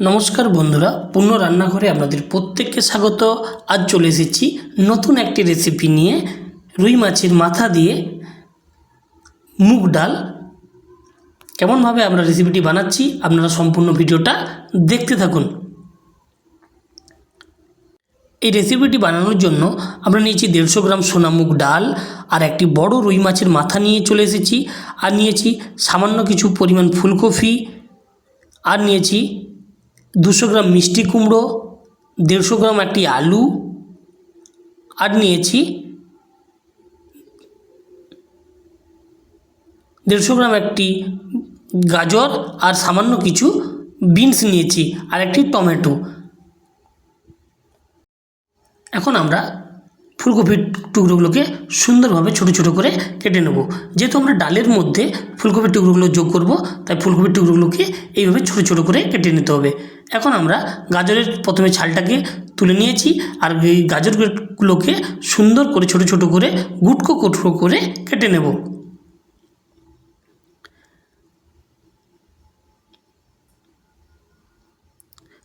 নমস্কার বন্ধুরা, পূর্ণ রান্নাঘরে আপনাদের প্রত্যেককে স্বাগত। আজ চলে এসেছি নতুন একটি রেসিপি নিয়ে রুই মাছের মাথা দিয়ে মুগ ডাল। কেমনভাবে আমরা রেসিপিটি বানাচ্ছি, আপনারা সম্পূর্ণ ভিডিওটা দেখতে থাকুন। এই রেসিপিটি বানানোর জন্য আমরা নিয়েছি দেড়শো গ্রাম সোনা মুগ ডাল আর একটি বড় রুই মাছের মাথা নিয়ে চলে এসেছি। আর নিয়েছি সামান্য কিছু পরিমাণ ফুলকপি। আর নিয়েছি দুশো গ্রাম মিষ্টি কুমড়ো, দেড়শো গ্রাম একটি আলু, আর নিয়েছি দেড়শো গ্রাম একটি গাজর, আর সামান্য কিছু বিনস নিয়েছি, আর একটি টমেটো। এখন আমরা ফুলকপির টুকরোগুলোকে সুন্দরভাবে ছোট ছোট করে কেটে নেব। যেহেতু আমরা ডালের মধ্যে ফুলকপির টুকরোগুলো যোগ করব, তাই ফুলকপির টুকরোগুলোকে এইভাবে ছোট ছোট করে কেটে নিতে হবে। এখন আমরা গাজরের প্রথমে ছালটাকে তুলে নিয়েছি আর এই গাজরগুলোকে সুন্দর করে ছোট ছোট করে গুটকো কুটকো করে কেটে নেব।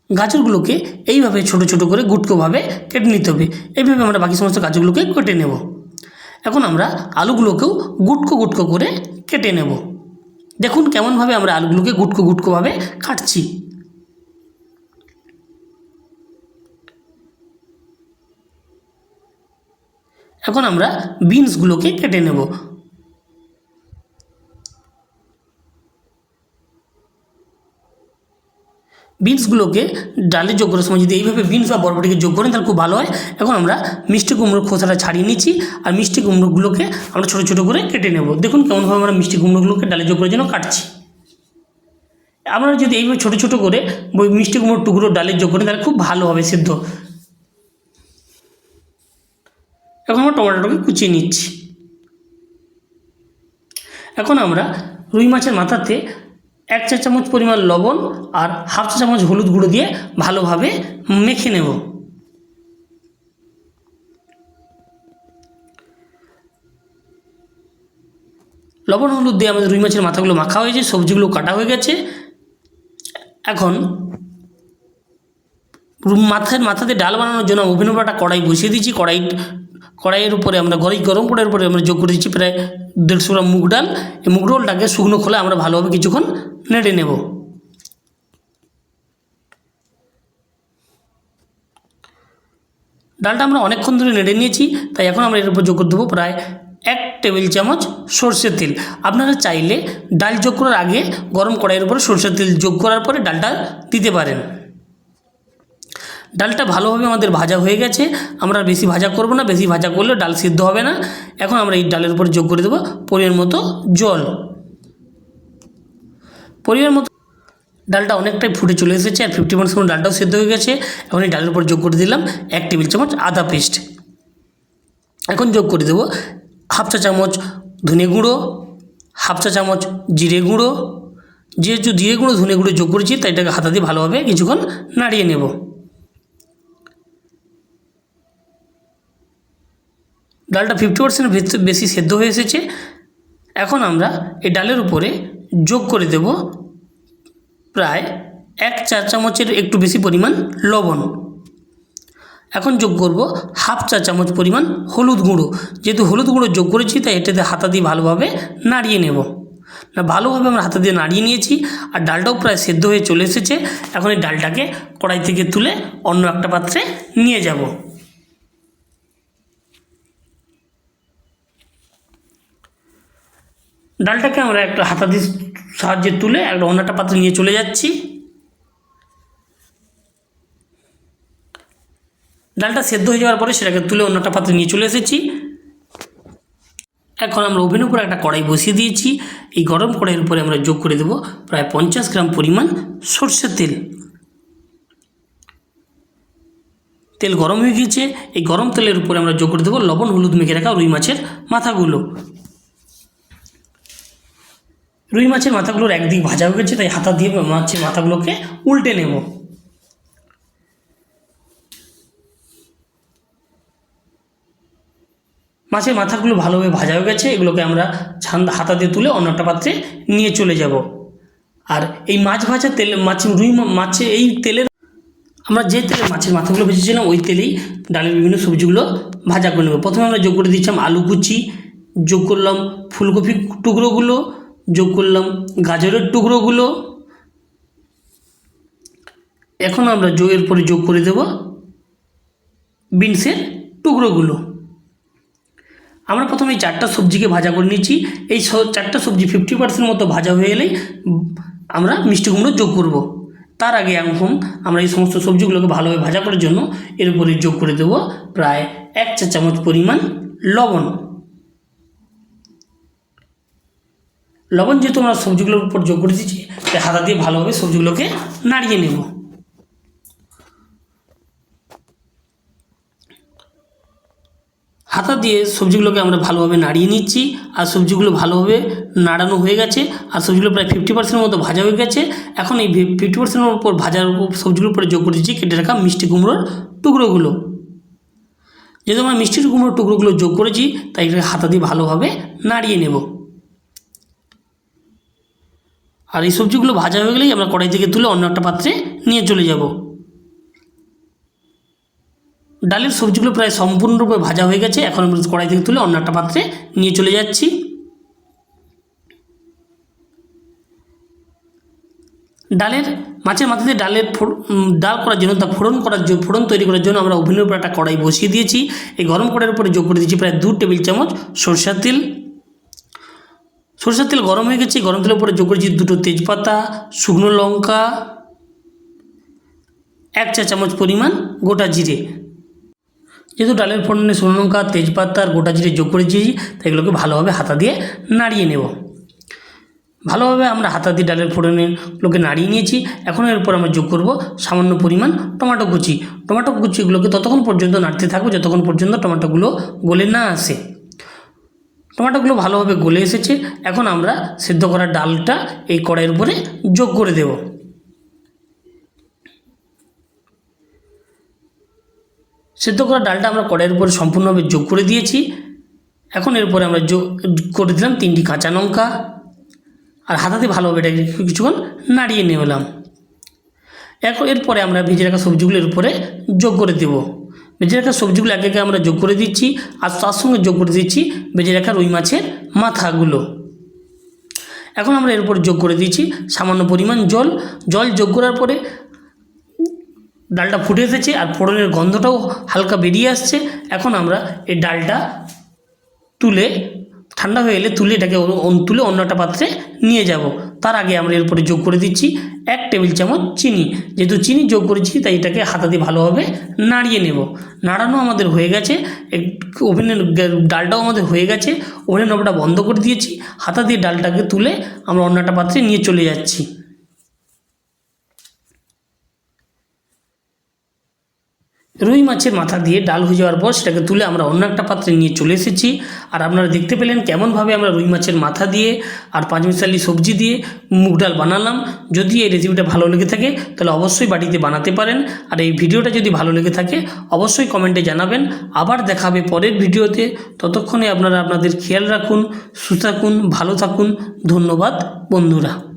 গাজরগুলোকে এইভাবে ছোট ছোট করে গুটকোভাবে কেটে নিতে হবে। এইভাবে আমরা বাকি সমস্ত গাজরগুলোকে কেটে নেব। এখন আমরা আলুগুলোকেও গুটকো গুটকো করে কেটে নেব। দেখুন কেমনভাবে আমরা আলুগুলোকে গুটকো গুটকোভাবে কাটছি। এখন আমরা বিনসগুলোকে কেটে নেব। বিনসগুলোকে ডালে যোগ করার সময় যদি এইভাবে বিনস বা বরবটিকে যোগ করেন, তাহলে খুব ভালো হয়। এখন আমরা মিষ্টি কুমড়োর খোসাটা ছাড়িয়ে নিচ্ছি, আর মিষ্টি কুমড়োগুলোকে আমরা ছোটো ছোটো করে কেটে নেব। দেখুন কেমনভাবে আমরা মিষ্টি কুমড়োগুলোকে ডালে যোগ করার জন্য কাটছি। আমরা যদি এইভাবে ছোটো ছোটো করে মিষ্টি কুমড়োর টুকরো ডালে যোগ করেন তাহলে খুব ভালো হবে সিদ্ধ। এখন আমরা টমেটোটাকে কুচিয়ে নিচ্ছি। এখন আমরা রুই মাছের মাথাতে এক চা চামচ পরিমাণ লবণ আর হাফ চা চামচ হলুদ গুঁড়ো দিয়ে ভালোভাবে মেখে নেব। লবণ হলুদ দিয়ে আমাদের রুই মাছের মাথাগুলো মাখা হয়েছে, সবজিগুলো কাটা হয়ে গেছে। এখন রু- মাথায় মাথাতে ডাল বানানোর জন্য ওভেন উপর কড়াই বসিয়ে দিয়েছি। কড়াই, কড়াইয়ের উপরে আমরা কড়াই গরম কড়াইয়ের উপরে আমরা যোগ করে দিচ্ছি প্রায় দেড়শো গ্রাম মুগ ডাল। এই মুগ ডালটাকে শুকনো খোলে আমরা ভালোভাবে কিছুক্ষণ নেড়ে নেব। ডালটা আমরা অনেকক্ষণ ধরে নেড়ে নিয়েছি, তাই এখন আমরা এর উপর যোগ করে দেবো প্রায় এক টেবিল চামচ সর্ষের তেল। আপনারা চাইলে ডাল যোগ করার আগে গরম কড়াইয়ের উপরে সর্ষের তেল যোগ করার পরে ডালটা দিতে পারেন। ডালটা ভালোভাবে আমাদের ভাজা হয়ে গেছে, আমরা বেশি ভাজা করব না, বেশি ভাজা করলে ডাল সিদ্ধ হবে না। এখন আমরা এই ডালের উপর যোগ করে দেবো পরিমাণ মতো জল। পরিমাণ মতো ডালটা অনেকটাই ফুটে চলে এসেছে আর ফিফটি পার্সেন্ট ডালটাও সেদ্ধ হয়ে গেছে। এখন এই ডালের উপর যোগ করে দিলাম এক টেবিল চামচ আদা পেস্ট এখন যোগ করে দেবো হাফ চা চামচ ধনে গুঁড়ো, হাফ চা চামচ জিরে গুঁড়ো। যেহেতু জিরে গুঁড়ো, ধনে গুঁড়ো যোগ করেছি, তাই এটাকে হাতা দিয়ে ভালোভাবে কিছুক্ষণ নাড়িয়ে নেব। ডালটা ফিফটি পার্সেন্ট বেশি সেদ্ধ হয়ে এসেছে। এখন আমরা এই ডালের উপরে যোগ করে দেব প্রায় এক চা চামচের একটু বেশি পরিমাণ লবণ। এখন যোগ করব হাফ চা চামচ পরিমাণ হলুদ গুঁড়ো। যেহেতু হলুদ গুঁড়ো যোগ করেছি, তাই এটাতে হাতা দিয়ে ভালোভাবে নাড়িয়ে নেব। না, ভালোভাবে আমরা হাতা দিয়ে নাড়িয়ে নিয়েছি আর ডালটাও প্রায় সেদ্ধ হয়ে চলে এসেছে। এখন এই ডালটাকে কড়াই থেকে তুলে অন্য একটা পাত্রে নিয়ে যাব। ডালটাকে আমরা একটা হাতা দিয়ে সাহায্যে তুলে একটা অন্য একটা পাত্রে নিয়ে চলে যাচ্ছি। ডালটা সেদ্ধ হয়ে যাওয়ার পরে সেটাকে তুলে অন্য একটা পাত্রে নিয়ে চলে এসেছি। এখন আমরা ওভেনের উপরে একটা কড়াই বসিয়ে দিয়েছি। এই গরম কড়াইয়ের উপরে আমরা যোগ করে দেবো প্রায় পঞ্চাশ গ্রাম পরিমাণ সর্ষের তেল। তেল গরম হয়ে গিয়েছে। এই গরম তেলের উপরে আমরা যোগ করে দেবো লবণ, হলুদ মেখে রাখা রুই মাছের মাথাগুলো। রুই মাছের মাথাগুলোর একদিক ভাজা হয়ে গেছে, তাই হাতা দিয়ে মাছের মাথাগুলোকে উল্টে নেব। মাছের মাথাগুলো ভালোভাবে ভাজা হয়ে গেছে, এগুলোকে আমরা ছান্দা হাতা দিয়ে তুলে অন্য একটা পাত্রে নিয়ে চলে যাব। আর এই মাছ ভাজা তেল, মাছ, রুই মাছে এই তেলের, আমরা যে তেলে মাছের মাথাগুলো ভেজেছিলাম, ওই তেলেই ডালের বিভিন্ন সবজিগুলো ভাজা করে নেব। প্রথমে আমরা যোগ করে দিচ্ছিলাম আলু কুচি, যোগ করলাম ফুলকপির টুকরোগুলো যোগ করলাম। গাজরের টুকরোগুলো। এখন আমরা যোগের পরে যোগ করে দেব বিনসের টুকরোগুলো। আমরা প্রথমে এই চারটা সবজিকে ভাজা করে নিচ্ছি। এই চারটা সবজি ফিফটি পার্সেন্ট মতো ভাজা হয়ে উম, আমরা মিষ্টি কুমড়ো যোগ করব। তার আগে এখন আমরা এই সমস্ত সবজিগুলোকে ভালোভাবে ভাজা করার জন্য এর উপরে যোগ করে দেব প্রায় এক চা চামচ পরিমাণ লবণ। লবণ যেহেতু আমরা সবজিগুলোর উপর যোগ করে দিচ্ছি তাই হাতা দিয়ে ভালোভাবে সবজিগুলোকে নাড়িয়ে নেব। হাতা দিয়ে সবজিগুলোকে আমরা ভালোভাবে নাড়িয়ে নিচ্ছি, আর সবজিগুলো ভালোভাবে নাড়ানো হয়ে গেছে, আর সবজিগুলো প্রায় ফিফটি পার্সেন্টের মতো ভাজা হয়ে গেছে। এখন এই ফিফটি পার্সেন্টের উপর ভাজার সবজিগুলোর উপরে যোগ করে দিচ্ছি, কেটে রাখা মিষ্টি কুমড়োর টুকরোগুলো। যেহেতু আমরা মিষ্টি কুমড়োর টুকরোগুলো যোগ করেছি, তাই এটাকে হাতা দিয়ে ভালোভাবে নাড়িয়ে নেব। আর এই সবজিগুলো ভাজা হয়ে গেলেই আমরা কড়াই থেকে তুলে অন্য একটা পাত্রে নিয়ে চলে যাব। ডালের সবজিগুলো প্রায় সম্পূর্ণরূপে ভাজা হয়ে গেছে। এখন আমরা কড়াই থেকে তুলে অন্য একটা পাত্রে নিয়ে চলে যাচ্ছি। ডালের মাছের মাথাতে ডালের ডাল করার জন্য তা ফোড়ন করার জন্য ফোড়ন তৈরি করার জন্য আমরা ওভেনের উপর একটা কড়াই বসিয়ে দিয়েছি। এই গরম কড়াইয়ের উপরে যোগ করে দিয়েছি প্রায় দু টেবিল চামচ সরষের তেল। সরষের তেল গরম হয়ে গেছে, গরম তেলের উপরে যোগ করেছি দুটো তেজপাতা, শুকনো লঙ্কা, এক চা চামচ পরিমাণ গোটা জিরে। যেহেতু ডালের ফোড়নে শুকনো লঙ্কা, তেজপাতা আর গোটা জিরে যোগ করেছি, তাই এগুলোকে ভালোভাবে হাতা দিয়ে নাড়িয়ে নেব। ভালোভাবে আমরা হাতা দিয়ে ডালের ফোড়নেগুলোকে নাড়িয়ে নিয়েছি, এখন এরপর আমরা যোগ করব সামান্য পরিমাণ টমেটো কুচি। টমেটো কুচিগুলোকে ততক্ষণ পর্যন্ত নাড়তে থাকব, যতক্ষণ পর্যন্ত টমেটোগুলো গলে না আসে। টমেটোগুলো ভালোভাবে গলে এসেছে। এখন আমরা সেদ্ধ করা ডালটা এই কড়াইয়ের উপরে যোগ করে দেব। সেদ্ধ করা ডালটা আমরা কড়াইয়ের উপরে সম্পূর্ণভাবে যোগ করে দিয়েছি। এখন এরপরে আমরা যোগ করে দিলাম তিনটি কাঁচা লঙ্কা। আর হাতাতে ভালোভাবে এটাকে কিছুক্ষণ নাড়িয়ে নিলাম এখন এরপরে আমরা ভেজে রাখা সবজিগুলোর উপরে যোগ করে দেব। ভেজে রাখা সবজিগুলো একে একে আমরা যোগ করে দিচ্ছি আর তার সঙ্গে যোগ করে দিচ্ছি ভেজে রাখা রুই মাছের মাথাগুলো। এখন আমরা এর উপর যোগ করে দিচ্ছি সামান্য পরিমাণ জল। জল যোগ করার পরে ডালটা ফুটে এসেছে আর ফোড়নের গন্ধটাও হালকা বেরিয়ে আসছে। এখন আমরা এই ডালটা তুলে, ঠান্ডা হয়ে এলে তুলে এটাকে তুলে অন্য একটা পাত্রে নিয়ে যাব। তার আগে আমরা এর উপরে যোগ করে দিচ্ছি এক টেবিল চামচ চিনি। যেহেতু চিনি যোগ করেছি, তাই এটাকে হাতা দিয়ে ভালোভাবে নাড়িয়ে নেব। নাড়ানো আমাদের হয়ে গেছে। ওভেনের ডালটাও আমাদের হয়ে গেছে। ওভেনের নবটা বন্ধ করে দিয়েছি। হাতা দিয়ে ডালটাকে তুলে আমরা অন্য একটা পাত্রে নিয়ে চলে যাচ্ছি। রুই মাছের মাথা দিয়ে ডাল হয়ে যাওয়ার পর সেটাকে তুলে আমরা অন্য একটা পাত্রে নিয়ে চলে এসেছি। আর আপনারা দেখতে পেলেন কেমনভাবে আমরা রুই মাছের মাথা দিয়ে আর পাঁচমিশালি সবজি দিয়ে মুগ ডাল বানালাম। যদি এই রেসিপিটা ভালো লেগে থাকে, তাহলে অবশ্যই বাড়িতে বানাতে পারেন। আর এই ভিডিওটা যদি ভালো লেগে থাকে, অবশ্যই কমেন্টে জানাবেন। আবার দেখাবে পরের ভিডিওতে। ততক্ষণে আপনারা আপনাদের খেয়াল রাখুন, সুস্থ থাকুন, ভালো থাকুন। ধন্যবাদ, বন্ধুরা।